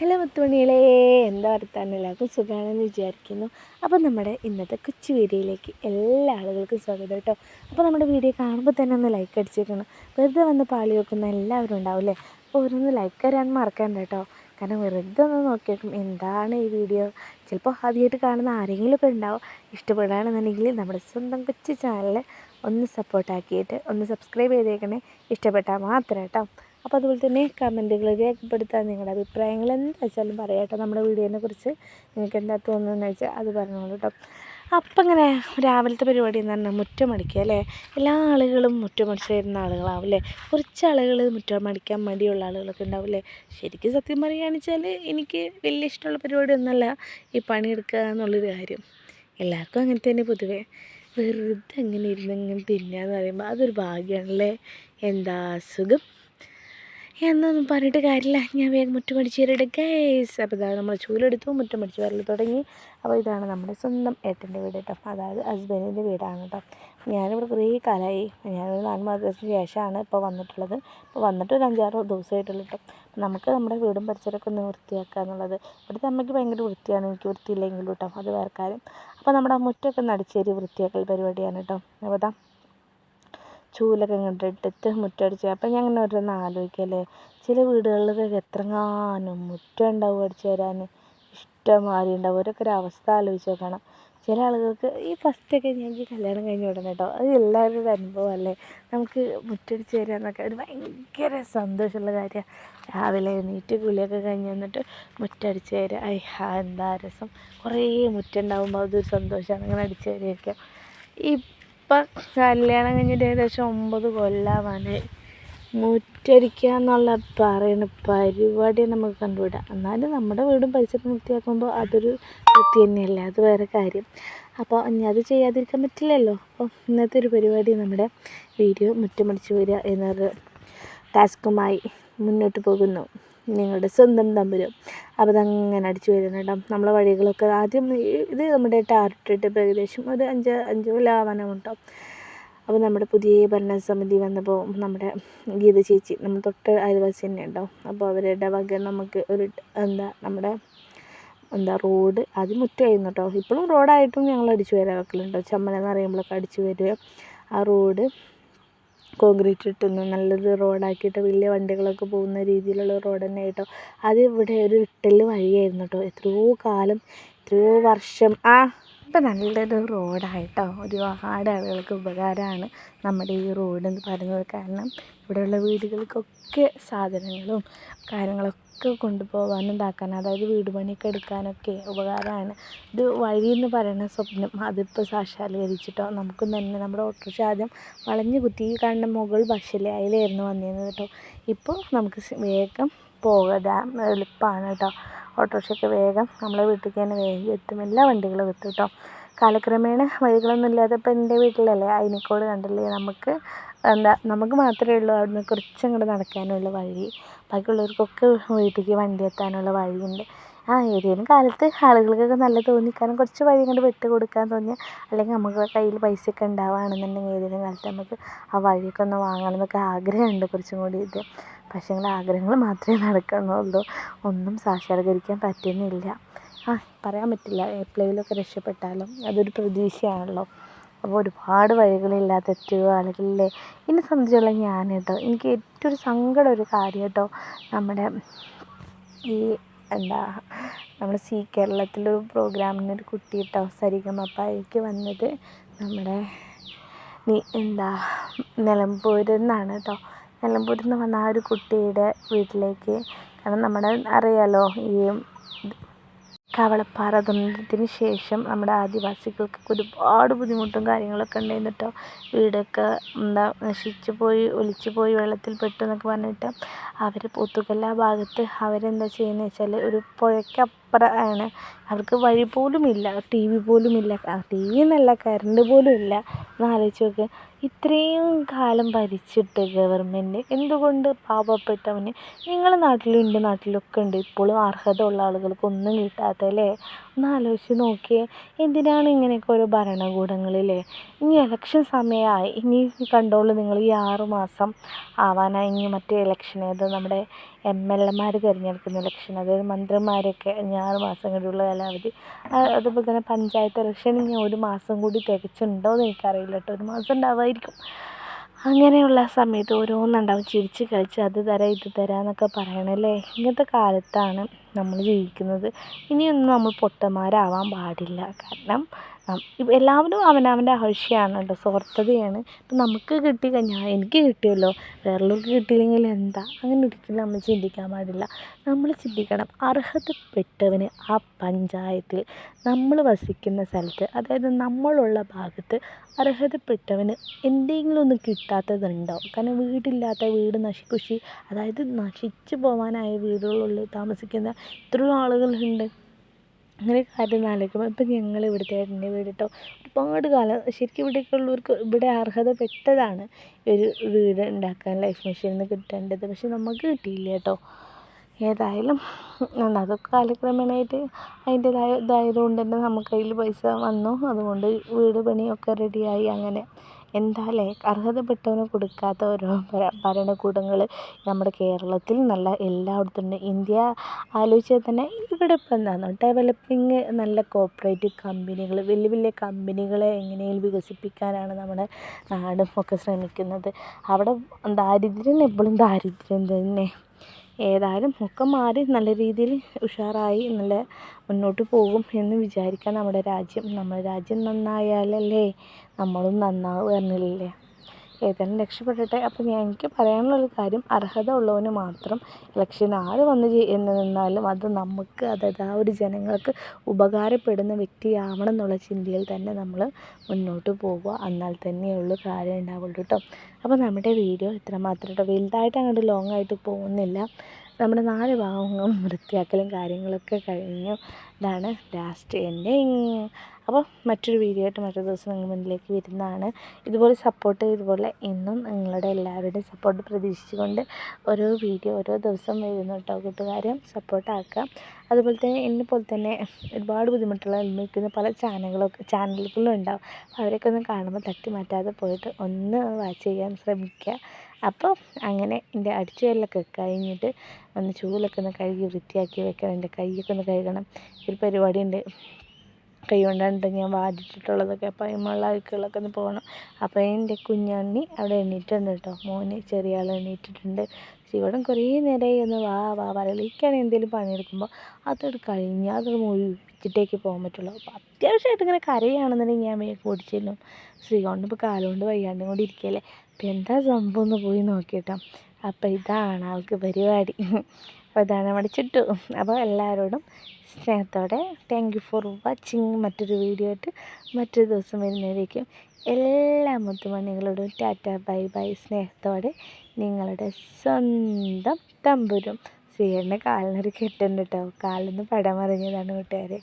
Hello മുത്തുമണികളെ എന്താ വർത്താനം? എല്ലാവർക്കും സുഖമാണെന്ന് വിചാരിക്കുന്നു. അപ്പോൾ നമ്മുടെ ഇന്നത്തെ കൊച്ചു വീഡിയോയിലേക്ക് എല്ലാ ആളുകൾക്കും സ്വാഗതം കേട്ടോ. അപ്പോൾ നമ്മുടെ വീഡിയോ കാണുമ്പോൾ തന്നെ ഒന്ന് ലൈക്ക് അടിച്ചേക്കണം. വെറുതെ വന്ന് പാളി വെക്കുന്ന എല്ലാവരും ഉണ്ടാവും അല്ലേ അപ്പോൾ ഓരോന്ന് ലൈക്ക് തരാൻ മറക്കണ്ട കേട്ടോ. കാരണം വെറുതെ ഒന്ന് നോക്കിയേക്കും എന്താണ് ഈ വീഡിയോ. ചിലപ്പോൾ ആദ്യമായിട്ട് കാണുന്ന ആരെങ്കിലുമൊക്കെ ഉണ്ടാവും. ഇഷ്ടപ്പെടുകയാണെന്നുണ്ടെങ്കിൽ നമ്മുടെ സ്വന്തം കൊച്ചു ചാനൽ ഒന്ന് സപ്പോർട്ടാക്കിയിട്ട് ഒന്ന് സബ്സ്ക്രൈബ് ചെയ്തേക്കണേ. ഇഷ്ടപ്പെട്ടാൽ മാത്രം കേട്ടോ. അപ്പോൾ അതുപോലെ തന്നെ കമന്റുകൾ രേഖപ്പെടുത്താൻ നിങ്ങളുടെ അഭിപ്രായങ്ങൾ എന്താ വെച്ചാലും പറയാം കേട്ടോ നമ്മുടെ വീഡിയോനെ കുറിച്ച് നിങ്ങൾക്ക് എന്താ തോന്നുന്നതെന്ന് വെച്ചാൽ അത് പറഞ്ഞോളൂ കേട്ടോ അപ്പം ഇങ്ങനെ രാവിലത്തെ പരിപാടി എന്ന് പറഞ്ഞാൽ മുറ്റമടിക്കുക അല്ലേ? എല്ലാ ആളുകളും മുറ്റമടിച്ച് വരുന്ന ആളുകളാവും അല്ലേ? കുറച്ച് ആളുകൾ മുറ്റമടിക്കാൻ മടിയുള്ള ആളുകളൊക്കെ ഉണ്ടാവും അല്ലേ? ശരിക്കും സത്യം പറയുകയാണെന്ന് വെച്ചാൽ എനിക്ക് വലിയ ഇഷ്ടമുള്ള പരിപാടി പരിപാടിയൊന്നുമല്ല ഈ പണിയെടുക്കുക എന്നുള്ളൊരു കാര്യം. എല്ലാവർക്കും അങ്ങനെ തന്നെ പൊതുവേ. വെറുതെ അങ്ങനെ ഇരുന്ന് ഇങ്ങനെ തിന്നുക എന്ന് പറയുമ്പോൾ അതൊരു ഭാഗ്യമാണല്ലേ? എന്താ സുഖം എന്നൊന്നും പറഞ്ഞിട്ട് കാര്യമില്ല. ഞാൻ വേഗം മുറ്റം അടിച്ച് ഗൈസ് അപ്പോൾ ഇതാണ് നമ്മൾ ചൂലെടുത്തു. മുറ്റം അടിച്ച് വരൽ തുടങ്ങി. അപ്പോൾ ഇതാണ് നമ്മുടെ സ്വന്തം ഏട്ടന്റെ വീട് കേട്ടോ. അതായത് ഹസ്ബൻഡിന്റെ വീടാണ് കേട്ടോ. ഞാനിവിടെ കുറേ കാലമായി. ഞാനൊരു നാല് മാസത്തിന് ശേഷമാണ് ഇപ്പോൾ വന്നിട്ടുള്ളത്. ഇപ്പോൾ വന്നിട്ട് ഒരു അഞ്ചാറ് ദിവസമായിട്ടുള്ളൂ കേട്ടോ. നമുക്ക് നമ്മുടെ വീടും പരിസരമൊക്കെ ഒന്ന് വൃത്തിയാക്കുക എന്നുള്ളത്. ഇവിടുത്തെ അമ്മയ്ക്ക് ഭയങ്കര വൃത്തിയാണ്. എനിക്ക് വൃത്തിയില്ലെങ്കിലും കേട്ടോ. അത് വേറെ അപ്പോൾ നമ്മുടെ മുറ്റമൊക്കെ നടിച്ചേരി വൃത്തിയാക്കൽ പരിപാടിയാണ് കേട്ടോ. അപ്പോൾ ചൂലൊക്കെ ഇങ്ങോട്ട് എടുത്ത് മുറ്റടിച്ച്. അപ്പം ഞാൻ ഇങ്ങനെ ഓരോന്ന് ആലോചിക്കല്ലേ ചില വീടുകളിലൊക്കെ എത്രങ്ങാനും മുറ്റം ഉണ്ടാവും അടിച്ചു തരാൻ ഇഷ്ടംമാതിരി ഉണ്ടാവും. ഓരോക്കെ ഒരു അവസ്ഥ ആലോചിച്ച് നോക്കണം. ചില ആളുകൾക്ക് ഈ ഫസ്റ്റൊക്കെ ഞങ്ങൾക്ക് കല്യാണം കഴിഞ്ഞ് ഉടനെ കേട്ടോ അത് എല്ലാവരുടെ ഒരു അനുഭവം അല്ലേ നമുക്ക് മുറ്റടിച്ച് തരിക എന്നൊക്കെ ഒരു ഭയങ്കര സന്തോഷമുള്ള കാര്യമാണ് രാവിലെ എണീറ്റ് കുളിയൊക്കെ കഴിഞ്ഞ് വന്നിട്ട് മുറ്റടിച്ച് തരാം ഐ എന്താ രസം. കുറേ മുറ്റുണ്ടാവുമ്പോൾ അതൊരു സന്തോഷമാണ് അങ്ങനെ അടിച്ച് തരികയൊക്കെ ഈ ഇപ്പം കല്യാണം കഴിഞ്ഞിട്ട് ഏകദേശം ഒമ്പത് കൊല്ലമാണ് മുറ്റടിക്കുക എന്നുള്ള പറയുന്ന പരിപാടി നമുക്ക് കണ്ടുവിടാം. എന്നാലും നമ്മുടെ വീടും പരിസരം വൃത്തിയാക്കുമ്പോൾ അതൊരു വൃത്തി തന്നെയല്ലേ? അത് വേറെ കാര്യം. അപ്പോൾ ഇനി അത് ചെയ്യാതിരിക്കാൻ പറ്റില്ലല്ലോ? അപ്പോൾ ഇന്നത്തെ ഒരു പരിപാടി നമ്മുടെ വീഡിയോ മുറ്റമടിച്ച് വരിക എന്നൊരു ടാസ്കുമായി മുന്നോട്ട് പോകുന്നു. നിങ്ങളുടെ സ്വന്തം തമ്പിലും അപ്പോൾ അതങ്ങനെ അടിച്ചു വരുന്നുണ്ടോ? നമ്മളെ വഴികളൊക്കെ ആദ്യം ഇത് നമ്മുടെ ടാറിട്ടിട്ട് ഏകദേശം ഒരു അഞ്ച് അഞ്ച് ലാവനം കേട്ടോ അപ്പോൾ നമ്മുടെ പുതിയ ഭരണസമിതി വന്നപ്പോൾ നമ്മുടെ ഗീത ചേച്ചി നമ്മൾ തൊട്ട് അയൽവാസി തന്നെ ഉണ്ടോ അപ്പോൾ അവരുടെ വക നമുക്ക് ഒരു എന്താ നമ്മുടെ എന്താ റോഡ് അത് മുറ്റമായിരുന്നു കേട്ടോ ഇപ്പോഴും റോഡായിട്ടും ഞങ്ങൾ അടിച്ചു വെക്കലുണ്ടോ ചമ്മലെന്ന് പറയുമ്പോഴൊക്കെ അടിച്ചു വരിക. ആ റോഡ് കോൺക്രീറ്റ് ഇട്ടൊന്ന്. നല്ലൊരു റോഡാക്കിയിട്ട് വലിയ വണ്ടികളൊക്കെ പോകുന്ന രീതിയിലുള്ള റോഡ് തന്നെ കേട്ടോ അത് ഇവിടെ ഒരു ഇട്ടൽ വഴിയായിരുന്നു കേട്ടോ എത്രയോ കാലം എത്രയോ വർഷം. ആ ഇപ്പം നല്ലൊരു റോഡായിട്ടോ ഒരുപാട് ആളുകൾക്ക് ഉപകാരമാണ് നമ്മുടെ ഈ റോഡ് എന്ന് പറയുന്നത്. കാരണം ഇവിടെയുള്ള വീടുകൾക്കൊക്കെ സാധനങ്ങളും കാര്യങ്ങളൊക്കെ കൊണ്ടുപോകാനും ഇതാക്കാനും അതായത് വീട് പണിയൊക്കെ എടുക്കാനൊക്കെ ഉപകാരമാണ്. ഇത് വഴി എന്ന് പറയുന്ന സ്വപ്നം അതിപ്പോൾ സാക്ഷാത്കരിച്ചിട്ടോ നമുക്കും തന്നെ നമ്മുടെ ഓട്ടോറിക്ഷ ആദ്യം വളഞ്ഞു കുത്തി കാണുന്ന മുകൾ ബസ്സിലെ അതിലായിരുന്നു വന്നിരുന്നത് കേട്ടോ. ഇപ്പോൾ നമുക്ക് വേഗം പോകാം. എളുപ്പമാണ് കേട്ടോ. ഓട്ടോറിക്ഷയൊക്കെ വേഗം നമ്മളെ വീട്ടിലേക്ക് തന്നെ വേഗം എത്തും. എല്ലാ വണ്ടികളും എത്തും കേട്ടോ. കാലക്രമേണ വഴികളൊന്നും ഇല്ലാതെ ഇപ്പോൾ എന്റെ വീട്ടിലല്ലേ അയിനിക്കോട് കണ്ടില്ലേ? നമുക്ക് എന്താ നമുക്ക് മാത്രമേ ഉള്ളൂ അവിടുന്ന് കുറച്ചങ്ങോട്ട് നടക്കാനുള്ള വഴി. ബാക്കിയുള്ളവർക്കൊക്കെ വീട്ടിലേക്ക് വണ്ടി എത്താനുള്ള വഴിയുണ്ട്. ആ ഏതെങ്കിലും കാലത്ത് ആളുകൾക്കൊക്കെ നല്ല തോന്നിക്കാനും കുറച്ച് വഴി ഇങ്ങോട്ട് വിട്ട് കൊടുക്കാൻ തോന്നിയ അല്ലെങ്കിൽ നമുക്ക് കയ്യിൽ പൈസയൊക്കെ ഉണ്ടാവുകയാണെന്നുണ്ടെങ്കിൽ ഏതെങ്കിലും കാലത്ത് നമുക്ക് ആ വഴിയൊക്കെ ഒന്ന് വാങ്ങണം എന്നൊക്കെ ആഗ്രഹമുണ്ട് കുറച്ചും കൂടി ഇത്. പക്ഷേ ആഗ്രഹങ്ങൾ മാത്രമേ നടക്കുന്നുള്ളൂ. ഒന്നും സാക്ഷാത്കരിക്കാൻ പറ്റുന്നില്ല. ആ പറയാൻ പറ്റില്ല. എപ്പോഴെങ്കിലുമൊക്കെ രക്ഷപ്പെട്ടാലും അതൊരു പ്രതീക്ഷയാണല്ലോ. അപ്പോൾ ഒരുപാട് വഴികളില്ലാത്ത എത്രയോ ആളുകളില്ലേ? എന്നെ സംബന്ധിച്ചുള്ള ഞാൻ കേട്ടോ എനിക്ക് ഏറ്റവും ഒരു സങ്കടം ഒരു കാര്യം കേട്ടോ. നമ്മുടെ ഈ എന്താ നമ്മൾ സി കേരളത്തിലൊരു പ്രോഗ്രാമിന് ഒരു കുട്ടി അപ്പോൾ എനിക്ക് വന്നത് നമ്മുടെ എന്താ നിലമ്പൂരിൽ നിന്നാണ് കേട്ടോ നിലമ്പൂരിൽ നിന്ന് വന്ന ആ ഒരു കുട്ടിയുടെ വീട്ടിലേക്ക്. കാരണം നമ്മുടെ അറിയാമല്ലോ ഈ കവളപ്പാറ ദുരന്തത്തിന് ശേഷം നമ്മുടെ ആദിവാസികൾക്കൊക്കെ ഒരുപാട് ബുദ്ധിമുട്ടും കാര്യങ്ങളൊക്കെ ഉണ്ടായിരുന്നു കേട്ടോ വീടൊക്കെ എന്താ നശിച്ചു പോയി ഒലിച്ചു പോയി വെള്ളത്തിൽ പെട്ടു എന്നൊക്കെ പറഞ്ഞിട്ട് അവർ പോത്തുകല്ല് ഭാഗത്ത് അവരെന്താ ചെയ്യുന്നത് വെച്ചാൽ ഒരു പുഴയ്ക്കപ്പുറം ആണ്. അവർക്ക് വഴി പോലും ഇല്ല ടി വി പോലും ഇല്ല ടി വി എന്നല്ല കറണ്ട് പോലും ഇല്ല. ഒന്ന് ആലോചിച്ച് നോക്ക്. ഇത്രയും കാലം ഭരിച്ചിട്ട് ഗവൺമെന്റ് എന്തുകൊണ്ട് പാവപ്പെട്ടവന്? നിങ്ങളുടെ നാട്ടിലും എന്റെ നാട്ടിലൊക്കെ ഉണ്ട്. ഇപ്പോഴും അർഹത ഉള്ള ആളുകൾക്ക് ഒന്നും കിട്ടാത്തല്ലേ? ഒന്ന് ആലോചിച്ച് നോക്കിയേ എന്തിനാണ് ഇങ്ങനെയൊക്കെ ഓരോ ഭരണകൂടങ്ങളില്ലേ ഇനി ഇലക്ഷൻ സമയമായി. ഇനി കണ്ടോളൂ നിങ്ങൾ ഈ ആറ് മാസം ആവാനായി ഇനി മറ്റേ ഇലക്ഷൻ ഏത് നമ്മുടെ എം എൽ എമാർ തിരഞ്ഞെടുക്കുന്ന ഇലക്ഷൻ അതായത് മന്ത്രിമാരൊക്കെ ഇനി ആറ് മാസം കൂടിയുള്ള കാലാവധി. അതുപോലെ തന്നെ പഞ്ചായത്ത് ഇലക്ഷൻ ഇനി ഒരു മാസം കൂടി തികച്ചുണ്ടോ എന്ന് എനിക്കറിയില്ല കേട്ടോ. ഒരു മാസം ഉണ്ടാവുമായിരിക്കും അങ്ങനെയുള്ള സമയത്ത് ഓരോന്നുണ്ടാവും. ചിരിച്ച് കളിച്ച് അത് തരാം ഇത് തരാം എന്നൊക്കെ പറയണല്ലേ ഇങ്ങനത്തെ കാലത്താണ് നമ്മൾ ജീവിക്കുന്നത്. ഇനിയൊന്നും നമ്മൾ പൊട്ടന്മാരാവാൻ പാടില്ല. കാരണം എല്ലാവരും അവനവന്റെ ആവശ്യമാണ് കേട്ടോ സ്വാർത്ഥതയാണ്. ഇപ്പം നമുക്ക് കിട്ടി കഴിഞ്ഞാൽ എനിക്ക് കിട്ടിയല്ലോ വേറുള്ളവർക്ക് കിട്ടിയില്ലെങ്കിൽ എന്താ? അങ്ങനെ ഒരിക്കലും നമ്മൾ ചിന്തിക്കാൻ പാടില്ല. നമ്മൾ ചിന്തിക്കണം അർഹതപ്പെട്ടവന് ആ പഞ്ചായത്തിൽ നമ്മൾ വസിക്കുന്ന സ്ഥലത്ത് അതായത് നമ്മളുള്ള ഭാഗത്ത് അർഹതപ്പെട്ടവന് എന്തെങ്കിലും ഒന്ന് കിട്ടാത്തതുണ്ടോ? കാരണം വീടില്ലാത്ത വീട് നശിക്കുശി അതായത് നശിച്ചു പോകാനായ വീടുകളുള്ളിൽ താമസിക്കുന്ന ഇത്രയും ആളുകളുണ്ട്. അങ്ങനെ കാര്യം ആലോചിക്കുമ്പോൾ ഇപ്പം ഞങ്ങൾ ഇവിടുത്തെ ഏട്ടന്റെ വീട് കേട്ടോ ഒരുപാട് കാലം ശരിക്കും ഇവിടെയൊക്കെ ഉള്ളവർക്ക് ഇവിടെ അർഹതപ്പെട്ടതാണ് ഒരു വീട് ഉണ്ടാക്കാൻ ലൈഫ് മെഷീൻ നിന്ന് കിട്ടേണ്ടത്. പക്ഷെ നമുക്ക് കിട്ടിയില്ല കേട്ടോ ഏതായാലും അതൊക്കെ കാലക്രമേണയായിട്ട് അതിന്റേതായ ഇതായതുകൊണ്ട് തന്നെ നമുക്ക് കയ്യിൽ പൈസ വന്നു. അതുകൊണ്ട് വീട് പണിയൊക്കെ റെഡിയായി അങ്ങനെ എന്താ അല്ലേ അർഹതപ്പെട്ടവന് കൊടുക്കാത്ത ഓരോ ഭരണകൂടങ്ങൾ നമ്മുടെ കേരളത്തിൽ നല്ല എല്ലായിടത്തും ഉണ്ട് ഇന്ത്യ ആലോചിച്ചാൽ തന്നെ ഇവിടെ ഇപ്പം എന്താണ് ഡെവലപ്പിങ് നല്ല കോപ്പറേറ്റീവ് കമ്പനികൾ വലിയ വലിയ കമ്പനികളെ എങ്ങനെയും വികസിപ്പിക്കാനാണ് നമ്മുടെ നാടും ഒക്കെ ശ്രമിക്കുന്നത്. അവിടെ ദാരിദ്ര്യം എപ്പോഴും ദാരിദ്ര്യം തന്നെ. ഏതായാലും ഒക്കെ മാറി നല്ല രീതിയിൽ ഉഷാറായി നല്ല മുന്നോട്ട് പോകും എന്ന് വിചാരിക്കാം നമ്മുടെ രാജ്യം നമ്മുടെ രാജ്യം നന്നായാലല്ലേ? നമ്മളും നന്നാവുക പറഞ്ഞില്ലേ ഏതായാലും രക്ഷപ്പെടട്ടെ. അപ്പം എനിക്ക് പറയാനുള്ളൊരു കാര്യം അർഹത ഉള്ളവന് മാത്രം ഇലക്ഷൻ ആര് വന്ന് എന്ന് നിന്നാലും അത് നമുക്ക് അതായത് ആ ഒരു ജനങ്ങൾക്ക് ഉപകാരപ്പെടുന്ന വ്യക്തിയാവണം എന്നുള്ള ചിന്തയിൽ തന്നെ നമ്മൾ മുന്നോട്ട് പോവുക. എന്നാൽ തന്നെയുള്ളൂ കാര്യം ഉണ്ടാവുള്ളൂ കേട്ടോ അപ്പോൾ നമ്മുടെ വീഡിയോ ഇത്രമാത്രം കേട്ടോ വലുതായിട്ട് അങ്ങോട്ട് ലോങ് ആയിട്ട് പോകുന്നില്ല. നമ്മുടെ നാല് ഭാഗങ്ങളും വൃത്തിയാക്കലും കാര്യങ്ങളൊക്കെ കഴിഞ്ഞു. ഇതാണ് ലാസ്റ്റ് എന്റെ അപ്പോൾ മറ്റൊരു വീഡിയോ ആയിട്ട് മറ്റൊരു ദിവസം നിങ്ങൾ മുന്നിലേക്ക് വരുന്നതാണ്. ഇതുപോലെ സപ്പോർട്ട് ഇതുപോലെ എന്നും നിങ്ങളുടെ എല്ലാവരുടെയും സപ്പോർട്ട് പ്രതീക്ഷിച്ചുകൊണ്ട് ഓരോ വീഡിയോ ഓരോ ദിവസം വരുന്നു കേട്ടോ കൂട്ടുകാരും. സപ്പോർട്ടാക്കുക അതുപോലെ തന്നെ എന്നെ പോലെ തന്നെ ഒരുപാട് ബുദ്ധിമുട്ടുള്ള നിൽക്കുന്ന പല ചാനലുകളൊക്കെ ചാനലുകളും ഉണ്ടാവും. അവരൊക്കെ ഒന്ന് കാണുമ്പോൾ തട്ടി മാറ്റാതെ പോയിട്ട് ഒന്ന് വാച്ച് ചെയ്യാൻ ശ്രമിക്കുക. അപ്പോൾ അങ്ങനെ എന്റെ അടിച്ചു വാരലൊക്കെ കഴിഞ്ഞിട്ട് ഒന്ന് ചൂലൊക്കെ ഒന്ന് കഴുകി വൃത്തിയാക്കി വെക്കണം. എന്റെ കൈയൊക്കെ ഒന്ന് കഴുകണം. ഒരു പരിപാടി ഉണ്ട് കൈ കൊണ്ടാണ് ഞാൻ വാദിച്ചിട്ടുള്ളതൊക്കെ അപ്പോൾ അതിന്മേലുള്ള അഴുക്കുകളൊക്കെ ഒന്ന് പോകണം. അപ്പോൾ എന്റെ കുഞ്ഞണ്ണി അവിടെ എണ്ണീറ്റുണ്ട് കേട്ടോ. മോന് ചെറിയ ആൾ എണ്ണീറ്റിട്ടുണ്ട് ശിവടം കുറേ നേരമായി ഒന്ന് വാ വാ വരളിക്കാണ് എന്തെങ്കിലും പണിയെടുക്കുമ്പോൾ അതോട് കഴിഞ്ഞാൽ അത് മുഴിച്ചിട്ടേക്ക് പോകാൻ പറ്റുള്ളൂ. അപ്പോൾ അത്യാവശ്യമായിട്ട് ഇങ്ങനെ കരയാണെന്നുണ്ടെങ്കിൽ ഞാൻ വേഗം ഓടിച്ചെല്ലും. ഇപ്പോൾ കാലുകൊണ്ട് വയ്യാണ്ടും കൂടി ഇരിക്കുകയല്ലേ. അപ്പോൾ എന്താ സംഭവം എന്ന് പോയി നോക്കിയിട്ടോ അപ്പോൾ ഇതാണ് ആൾക്ക് പരിപാടി. അപ്പോൾ ഇതാണ് നമ്മുടെ ചുറ്റു അപ്പോൾ എല്ലാവരോടും സ്നേഹത്തോടെ താങ്ക് യു ഫോർ വാച്ചിങ് മറ്റൊരു വീഡിയോ ആയിട്ട് മറ്റൊരു ദിവസം വരുന്നവരേക്കും എല്ലാ മുത്തുമണികളോടും ടാറ്റ ബൈ ബൈ. സ്നേഹത്തോടെ നിങ്ങളുടെ സ്വന്തം തമ്പുരും. ശ്രീയുടെ കാലിനൊരു കെട്ടുണ്ട് കേട്ടോ കാലിൽ നിന്ന് പടം മറിഞ്ഞതാണ്